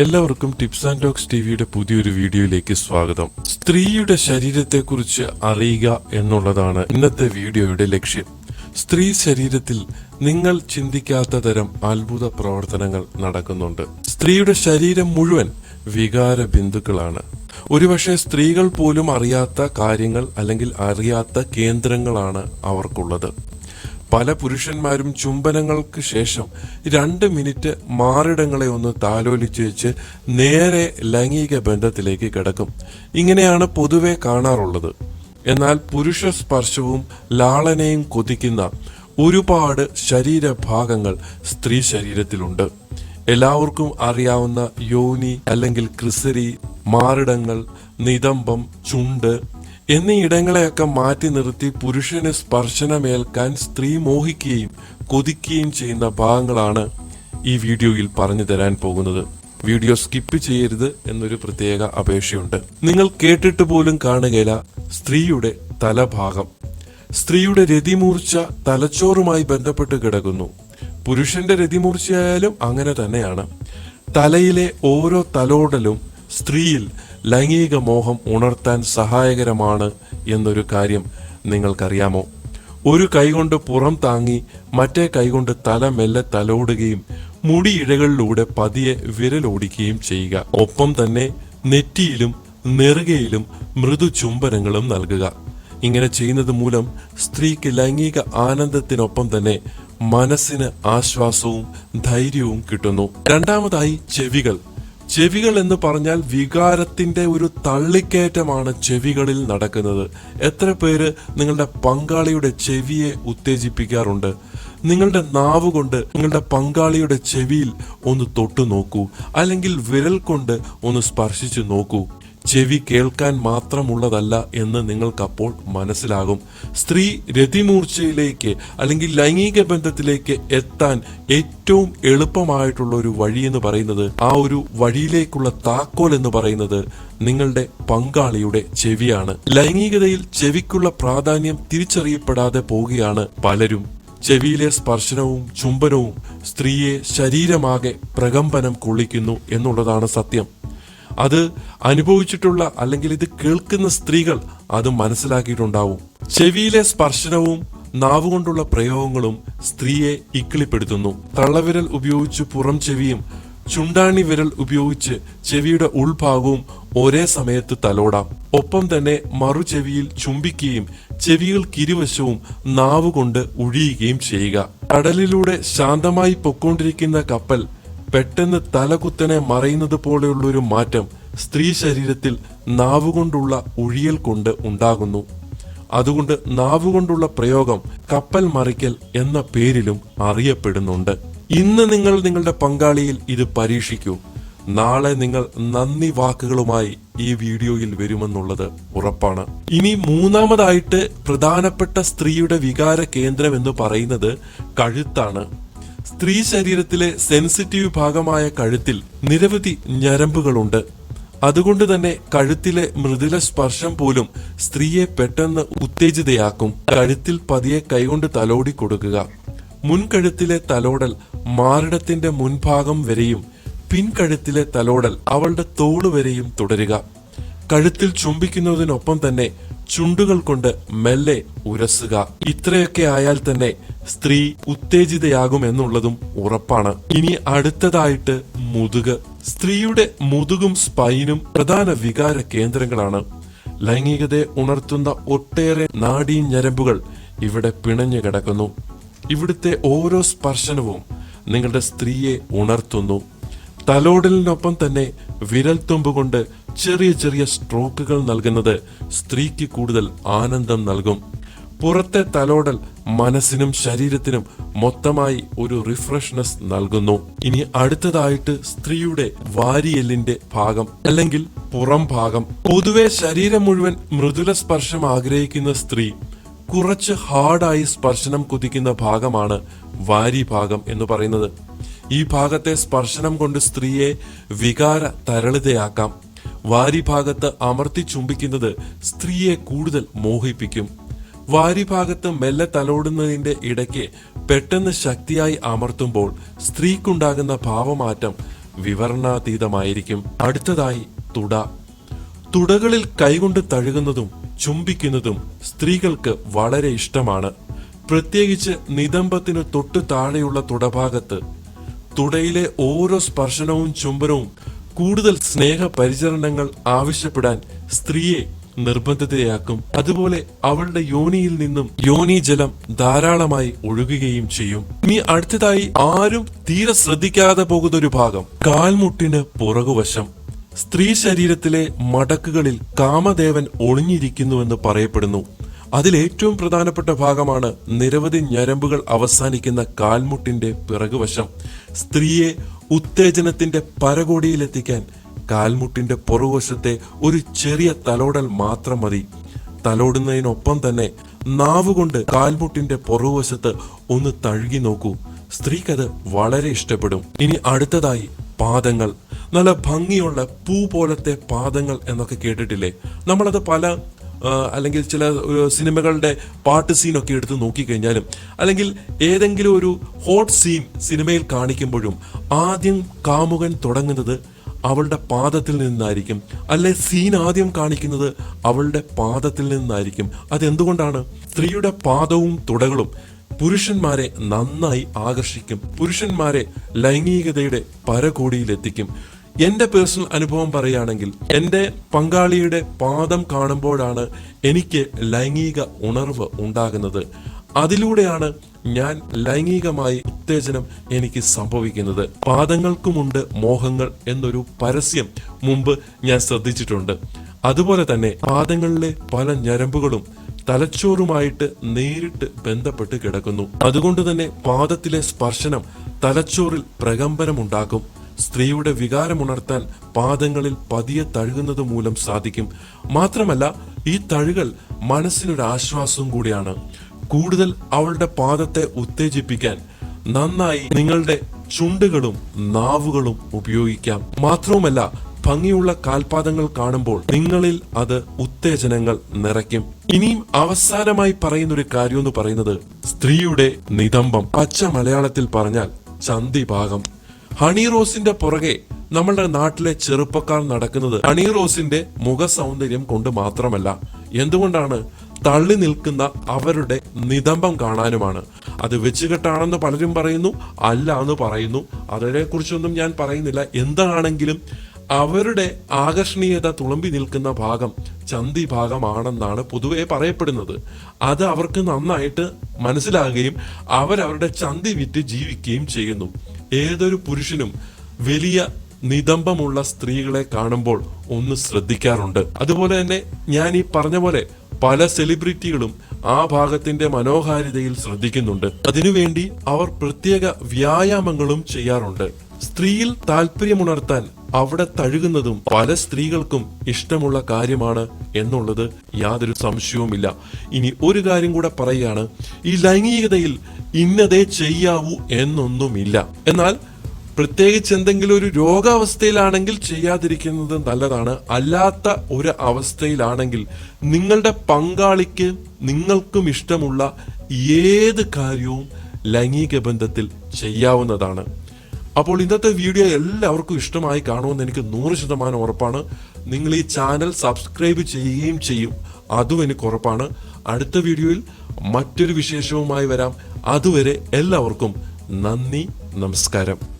എല്ലാവർക്കും tips and talks ടിവിയുടെ പുതിയൊരു വീഡിയോയിലേക്ക് സ്വാഗതം. സ്ത്രീയുടെ ശരീരത്തെക്കുറിച്ച് അറിയുക എന്നുള്ളതാണ് ഇന്നത്തെ വീഡിയോയുടെ ലക്ഷ്യം. സ്ത്രീ ശരീരത്തിൽ നിങ്ങൾ ചിന്തിക്കാത്ത തരം അത്ഭുത പ്രവർത്തനങ്ങൾ നടക്കുന്നുണ്ട്. സ്ത്രീയുടെ ശരീരം മുഴുവൻ വികാര ബിന്ദുക്കളാണ്. ഒരുപക്ഷെ സ്ത്രീകൾ പോലും അറിയാത്ത കാര്യങ്ങൾ അല്ലെങ്കിൽ അറിയാത്ത കേന്ദ്രങ്ങളാണ് അവർക്കുള്ളത്. പല പുരുഷന്മാരും ചുംബനങ്ങൾക്ക് ശേഷം രണ്ട് മിനിറ്റ് മാറിടങ്ങളെ ഒന്ന് താലോലിച്ച് വെച്ച് നേരെ ലൈംഗിക ബന്ധത്തിലേക്ക് കിടക്കും. ഇങ്ങനെയാണ് പൊതുവെ കാണാറുള്ളത്. എന്നാൽ പുരുഷ സ്പർശവും ലാളനയും കൊതിക്കുന്ന ഒരുപാട് ശരീരഭാഗങ്ങൾ സ്ത്രീ ശരീരത്തിലുണ്ട്. എല്ലാവർക്കും അറിയാവുന്ന യോനി അല്ലെങ്കിൽ ക്രിസരി മാറിടങ്ങൾ നിതംബം ചുണ്ട് എന്നീ ഇടങ്ങളെയൊക്കെ മാറ്റി നിർത്തി പുരുഷന് സ്പർശനമേൽക്കാൻ സ്ത്രീ മോഹിക്കുകയും കൊതിക്കുകയും ചെയ്യുന്ന ഭാഗങ്ങളാണ് ഈ വീഡിയോയിൽ പറഞ്ഞു തരാൻ പോകുന്നത്. വീഡിയോ സ്കിപ്പ് ചെയ്യരുത് എന്നൊരു പ്രത്യേക അപേക്ഷയുണ്ട്. നിങ്ങൾ കേട്ടിട്ട് പോലും കാണുകയില്ല സ്ത്രീയുടെ തലഭാഗം. സ്ത്രീയുടെ രതിമൂർച്ച തലച്ചോറുമായി ബന്ധപ്പെട്ട് കിടക്കുന്നു. പുരുഷന്റെ രതിമൂർച്ചയായാലും അങ്ങനെ തന്നെയാണ്. തലയിലെ ഓരോ തലോടലും സ്ത്രീയിൽ ലൈംഗിക മോഹം ഉണർത്താൻ സഹായകരമാണ് എന്നൊരു കാര്യം നിങ്ങൾക്കറിയാമോ? ഒരു കൈകൊണ്ട് പുറം താങ്ങി മറ്റേ കൈകൊണ്ട് തല മെല്ലെ തലോടുകയും മുടിയിഴകളിലൂടെ പതിയെ വിരലോടിക്കുകയും ചെയ്യുക. ഒപ്പം തന്നെ നെറ്റിയിലും നെറുകയിലും മൃദു ചുംബനങ്ങളും നൽകുക. ഇങ്ങനെ ചെയ്യുന്നത് മൂലം സ്ത്രീക്ക് ലൈംഗിക ആനന്ദത്തിനൊപ്പം തന്നെ മനസ്സിന് ആശ്വാസവും ധൈര്യവും കിട്ടുന്നു. രണ്ടാമതായി ചെവികൾ. ചെവികൾ എന്ന് പറഞ്ഞാൽ വികാരത്തിന്റെ ഒരു തള്ളിക്കയറ്റമാണ് ചെവികളിൽ നടക്കുന്നത്. എത്ര പേര് നിങ്ങളുടെ പങ്കാളിയുടെ ചെവിയെ ഉത്തേജിപ്പിക്കാറുണ്ട്? നിങ്ങളുടെ നാവ് കൊണ്ട് നിങ്ങളുടെ പങ്കാളിയുടെ ചെവിയിൽ ഒന്ന് തൊട്ടു നോക്കൂ അല്ലെങ്കിൽ വിരൽ കൊണ്ട് ഒന്ന് സ്പർശിച്ചു നോക്കൂ. ചെവി കേൾക്കാൻ മാത്രമുള്ളതല്ല എന്ന് നിങ്ങൾക്കപ്പോൾ മനസ്സിലാകും. സ്ത്രീ രതിമൂർച്ചയിലേക്ക് അല്ലെങ്കിൽ ലൈംഗിക ബന്ധത്തിലേക്ക് എത്താൻ ഏറ്റവും എളുപ്പമായിട്ടുള്ള ഒരു വഴി എന്ന് പറയുന്നത് ആ ഒരു വഴിയിലേക്കുള്ള താക്കോൽ എന്ന് പറയുന്നത് നിങ്ങളുടെ പങ്കാളിയുടെ ചെവിയാണ്. ലൈംഗികതയിൽ ചെവിക്കുള്ള പ്രാധാന്യം തിരിച്ചറിയപ്പെടാതെ പോവുകയാണ് പലരും. ചെവിയിലെ സ്പർശനവും ചുംബനവും സ്ത്രീയെ ശരീരമാകെ പ്രകമ്പനം കൊള്ളിക്കുന്നു എന്നുള്ളതാണ് സത്യം. അത് അനുഭവിച്ചിട്ടുള്ള അല്ലെങ്കിൽ ഇത് കേൾക്കുന്ന സ്ത്രീകൾ അത് മനസ്സിലാക്കിയിട്ടുണ്ടാവും. ചെവിയിലെ സ്പർശനവും നാവുകൊണ്ടുള്ള പ്രയോഗങ്ങളും സ്ത്രീയെ ഇക്കിളിപ്പെടുത്തുന്നു. തള്ളവിരൽ ഉപയോഗിച്ച് പുറം ചെവിയും ചുണ്ടാണി വിരൽ ഉപയോഗിച്ച് ചെവിയുടെ ഉൾഭാഗവും ഒരേ സമയത്ത് തലോടാം. ഒപ്പം തന്നെ മറു മറുചെവിയിൽ ചുംബിക്കുകയും ചെവികൾ കിരുവശവും നാവുകൊണ്ട് ഉഴിയുകയും ചെയ്യുക. കടലിലൂടെ ശാന്തമായി പൊക്കോണ്ടിരിക്കുന്ന കപ്പൽ പെട്ടെന്ന് തലകുത്തനെ മറയുന്നത് പോലെയുള്ള ഒരു മാറ്റം സ്ത്രീ ശരീരത്തിൽ നാവുകൊണ്ടുള്ള ഉഴിയൽ കൊണ്ട് ഉണ്ടാകുന്നു. അതുകൊണ്ട് നാവുകൊണ്ടുള്ള പ്രയോഗം കപ്പൽ മറിക്കൽ എന്ന പേരിലും അറിയപ്പെടുന്നുണ്ട്. ഇന്ന് നിങ്ങൾ നിങ്ങളുടെ പങ്കാളിയിൽ ഇത് പരീക്ഷിക്കൂ. നാളെ നിങ്ങൾ നന്ദി വാക്കുകളുമായി ഈ വീഡിയോയിൽ വരുമെന്നുള്ളത് ഉറപ്പാണ്. ഇനി മൂന്നാമതായിട്ട് പ്രധാനപ്പെട്ട സ്ത്രീയുടെ വികാര കേന്ദ്രം എന്ന് പറയുന്നത് കഴുത്താണ്. സ്ത്രീ ശരീരത്തിലെ സെൻസിറ്റീവ് ഭാഗമായ കഴുത്തിൽ നിരവധി ഞരമ്പുകളുണ്ട്. അതുകൊണ്ട് തന്നെ കഴുത്തിലെ മൃദുല സ്പർശം പോലും സ്ത്രീയെ പെട്ടെന്ന് ഉത്തേജിതയാക്കും. കഴുത്തിൽ പതിയെ കൈകൊണ്ട് തലോടി കൊടുക്കുക. മുൻകഴുത്തിലെ തലോടൽ മാറിടത്തിന്റെ മുൻഭാഗം വരെയും പിൻകഴുത്തിലെ തലോടൽ അവളുടെ തോൾ വരെയും തുടരുക. കഴുത്തിൽ ചുംബിക്കുന്നതിനൊപ്പം തന്നെ ചുണ്ടുകൾ കൊണ്ട് മെല്ലെ ഉരസുക. ഇത്രയൊക്കെ ആയാൽ തന്നെ സ്ത്രീ ഉത്തേജിതയാകും എന്നുള്ളതും ഉറപ്പാണ്. ഇനി അടുത്തതായിട്ട് മുതുക്. സ്ത്രീയുടെ മുതുകും സ്പൈനും പ്രധാന വികാര കേന്ദ്രങ്ങളാണ്. ലൈംഗികതയെ ഉണർത്തുന്ന ഒട്ടേറെ നാഡീ ഞരമ്പുകൾ ഇവിടെ പിണഞ്ഞു കിടക്കുന്നു. ഇവിടുത്തെ ഓരോ സ്പർശനവും നിങ്ങളുടെ സ്ത്രീയെ ഉണർത്തുന്നു. തലോടലിനൊപ്പം തന്നെ വിരൽത്തുമ്പ് കൊണ്ട് ചെറിയ ചെറിയ സ്ട്രോക്കുകൾ നൽകുന്നത് സ്ത്രീക്ക് കൂടുതൽ ആനന്ദം നൽകും. പുറത്തെ തലോടൽ മനസ്സിനും ശരീരത്തിനും മൊത്തമായി ഒരു റിഫ്രഷ്നെസ് നൽകുന്നു. ഇനി അടുത്തതായിട്ട് സ്ത്രീയുടെ വാരിയെല്ലിന്റെ ഭാഗം അല്ലെങ്കിൽ പുറം ഭാഗം. പൊതുവെ ശരീരം മുഴുവൻ മൃദുല സ്പർശം ആഗ്രഹിക്കുന്ന സ്ത്രീ കുറച്ച് ഹാർഡായി സ്പർശനം കുതിക്കുന്ന ഭാഗമാണ് വാരി ഭാഗം എന്ന് പറയുന്നത്. ഈ ഭാഗത്തെ സ്പർശനം കൊണ്ട് സ്ത്രീയെ വികാര തരളിതയാക്കാം. വാരിഭാഗത്ത് അമർത്തി ചുംബിക്കുന്നത് സ്ത്രീയെ കൂടുതൽ മോഹിപ്പിക്കും. വാരിഭാഗത്ത് മെല്ലെ തലോടുന്നതിന്റെ ഇടയ്ക്ക് പെട്ടെന്ന് ശക്തിയായി അമർത്തുമ്പോൾ സ്ത്രീക്കുണ്ടാകുന്ന ഭാവമാറ്റം വിവരണാതീതമായിരിക്കും. അടുത്തതായി തുട. തുടകളിൽ കൈകൊണ്ട് തഴുകുന്നതും ചുംബിക്കുന്നതും സ്ത്രീകൾക്ക് വളരെ ഇഷ്ടമാണ്. പ്രത്യേകിച്ച് നിതംബത്തിന് തൊട്ടു താഴെയുള്ള തുടഭാഗത്ത്. തുടയിലെ ഓരോ സ്പർശനവും ചുംബനവും കൂടുതൽ സ്നേഹപരിചരണങ്ങൾ ആവശ്യപ്പെടാൻ സ്ത്രീയെ നിർബന്ധിതയാക്കും. അതുപോലെ അവളുടെ യോനിയിൽ നിന്നും യോനി ജലം ധാരാളമായി ഒഴുകുകയും ചെയ്യും. ഇനി അടുത്തതായി ആരും തീരെ ശ്രദ്ധിക്കാതെ പോകുന്ന ഒരു ഭാഗം. കാൽമുട്ടിന് പുറകുവശം. സ്ത്രീ ശരീരത്തിലെ മടക്കുകളിൽ കാമദേവൻ ഒളിഞ്ഞിരിക്കുന്നുവെന്ന് പറയപ്പെടുന്നു. അതിലേറ്റവും പ്രധാനപ്പെട്ട ഭാഗമാണ് നിരവധി ഞരമ്പുകൾ അവസാനിക്കുന്ന കാൽമുട്ടിന്റെ പിറകുവശം. സ്ത്രീയെ ഉത്തേജനത്തിന്റെ പരകോടിയിലെത്തിക്കാൻ കാൽമുട്ടിന്റെ പുറകുവശത്തെ ഒരു ചെറിയ തലോടൽ മാത്രം മതി. തലോടുന്നതിനൊപ്പം തന്നെ നാവുകൊണ്ട് കാൽമുട്ടിന്റെ പുറകുവശത്ത് ഒന്ന് തഴുകി നോക്കൂ. സ്ത്രീക്കത് വളരെ ഇഷ്ടപ്പെടും. ഇനി അടുത്തതായി പാദങ്ങൾ. നല്ല ഭംഗിയുള്ള പൂ പോലത്തെ പാദങ്ങൾ എന്നൊക്കെ കേട്ടിട്ടില്ലേ? നമ്മളത് പല അല്ലെങ്കിൽ ചില സിനിമകളുടെ പാട്ട് സീനൊക്കെ എടുത്ത് നോക്കിക്കഴിഞ്ഞാലും അല്ലെങ്കിൽ ഏതെങ്കിലും ഒരു ഹോട്ട് സീൻ സിനിമയിൽ കാണിക്കുമ്പോഴും ആദ്യം കാമുകൻ തുടങ്ങുന്നത് അവളുടെ പാദത്തിൽ നിന്നായിരിക്കും. അല്ലെ സീൻ ആദ്യം കാണിക്കുന്നത് അവളുടെ പാദത്തിൽ നിന്നായിരിക്കും. അതെന്തുകൊണ്ടാണ്? സ്ത്രീയുടെ പാദവും തുടകളും പുരുഷന്മാരെ നന്നായി ആകർഷിക്കും. പുരുഷന്മാരെ ലൈംഗികതയുടെ പരകോടിയിലെത്തിക്കും. എന്റെ പേഴ്സണൽ അനുഭവം പറയുകയാണെങ്കിൽ എന്റെ പങ്കാളിയുടെ പാദം കാണുമ്പോഴാണ് എനിക്ക് ലൈംഗിക ഉണർവ് ഉണ്ടാകുന്നത്. അതിലൂടെയാണ് ഞാൻ ലൈംഗികമായി ഉത്തേജനം എനിക്ക് സംഭവിക്കുന്നത്. പാദങ്ങൾക്കുമുണ്ട് മോഹങ്ങൾ എന്നൊരു പരസ്യം മുമ്പ് ഞാൻ ശ്രദ്ധിച്ചിട്ടുണ്ട്. അതുപോലെ തന്നെ പാദങ്ങളിലെ പല ഞരമ്പുകളും തലച്ചോറുമായിട്ട് നേരിട്ട് ബന്ധപ്പെട്ട് കിടക്കുന്നു. അതുകൊണ്ട് തന്നെ പാദത്തിലെ സ്പർശനം തലച്ചോറിൽ പ്രകമ്പനമുണ്ടാക്കും. സ്ത്രീയുടെ വികാരമുണർത്താൻ പാദങ്ങളിൽ പതിയെ തഴുകുന്നത് മൂലം സാധിക്കും. മാത്രമല്ല ഈ തഴുകൽ മനസ്സിനൊരു ആശ്വാസവും കൂടിയാണ്. കൂടുതൽ അവളുടെ പാദത്തെ ഉത്തേജിപ്പിക്കാൻ നന്നായി നിങ്ങളുടെ ചുണ്ടുകളും നാവുകളും ഉപയോഗിക്കാം. മാത്രവുമല്ല ഭംഗിയുള്ള കാൽപാദങ്ങൾ കാണുമ്പോൾ നിങ്ങളിൽ അത് ഉത്തേജനങ്ങൾ നിറയ്ക്കും. ഇനിയും അവസാനമായി പറയുന്ന ഒരു കാര്യം എന്ന് പറയുന്നത് സ്ത്രീയുടെ നിതംബം. പച്ച മലയാളത്തിൽ പറഞ്ഞാൽ ചന്തി ഭാഗം ഹണി റോസിന്റെ പുറകെ നമ്മളുടെ നാട്ടിലെ ചെറുപ്പക്കാർ നടക്കുന്നത് ഹണി റോസിന്റെ മുഖ സൗന്ദര്യം കൊണ്ട് മാത്രമല്ല എന്തുകൊണ്ടാണ് തള്ളി നിൽക്കുന്ന അവരുടെ നിതംബം കാണാനുമാണ്? അത് വെച്ചുകെട്ടാണെന്ന് പലരും പറയുന്നു അല്ല എന്ന് പറയുന്നു. അതിനെ കുറിച്ചൊന്നും ഞാൻ പറയുന്നില്ല. എന്താണെങ്കിലും അവരുടെ ആകർഷണീയത തുളുമ്പി നിൽക്കുന്ന ഭാഗം ചന്തി ഭാഗമാണെന്നാണ് പൊതുവെ പറയപ്പെടുന്നത്. അത് അവർക്ക് നന്നായിട്ട് മനസ്സിലാകുകയും അവരവരുടെ ചന്തി വിറ്റ് ജീവിക്കുകയും ചെയ്യുന്നു. ഏതൊരു പുരുഷനും വലിയ നിതംബമുള്ള സ്ത്രീകളെ കാണുമ്പോൾ ഒന്ന് ശ്രദ്ധിക്കാറുണ്ട്. അതുപോലെ തന്നെ ഞാൻ ഈ പറഞ്ഞ പോലെ പല സെലിബ്രിറ്റികളും ആ ഭാഗത്തിന്റെ മനോഹാരിതയിൽ ശ്രദ്ധിക്കുന്നുണ്ട്. അതിനുവേണ്ടി അവർ പ്രത്യേക വ്യായാമങ്ങളും ചെയ്യാറുണ്ട്. സ്ത്രീയിൽ താല്പര്യമുണർത്താൻ അവിടെ തഴുകുന്നതും പല സ്ത്രീകൾക്കും ഇഷ്ടമുള്ള കാര്യമാണ് എന്നുള്ളത് യാതൊരു സംശയവുമില്ല. ഇനി ഒരു കാര്യം കൂടെ പറയുകയാണ്. ഈ ലൈംഗികതയിൽ ഇന്നതേ ചെയ്യാവൂ എന്നൊന്നുമില്ല. എന്നാൽ പ്രത്യേകിച്ച് എന്തെങ്കിലും ഒരു രോഗാവസ്ഥയിലാണെങ്കിൽ ചെയ്യാതിരിക്കുന്നത് നല്ലതാണ്. അല്ലാത്ത ഒരു അവസ്ഥയിലാണെങ്കിൽ നിങ്ങളുടെ പങ്കാളിക്ക് നിങ്ങൾക്കും ഇഷ്ടമുള്ള ഏത് കാര്യവും ലൈംഗിക ബന്ധത്തിൽ ചെയ്യാവുന്നതാണ്. അപ്പോൾ ഇന്നത്തെ വീഡിയോ എല്ലാവർക്കും ഇഷ്ടമായി കാണുമെന്ന് എനിക്ക് നൂറ് ശതമാനം ഉറപ്പാണ്. നിങ്ങൾ ഈ ചാനൽ സബ്സ്ക്രൈബ് ചെയ്യുകയും ചെയ്യും. അതും എനിക്ക് ഉറപ്പാണ്. അടുത്ത വീഡിയോയിൽ മറ്റൊരു വിശേഷവുമായി വരാം. അതുവരെ എല്ലാവർക്കും നന്ദി നമസ്കാരം.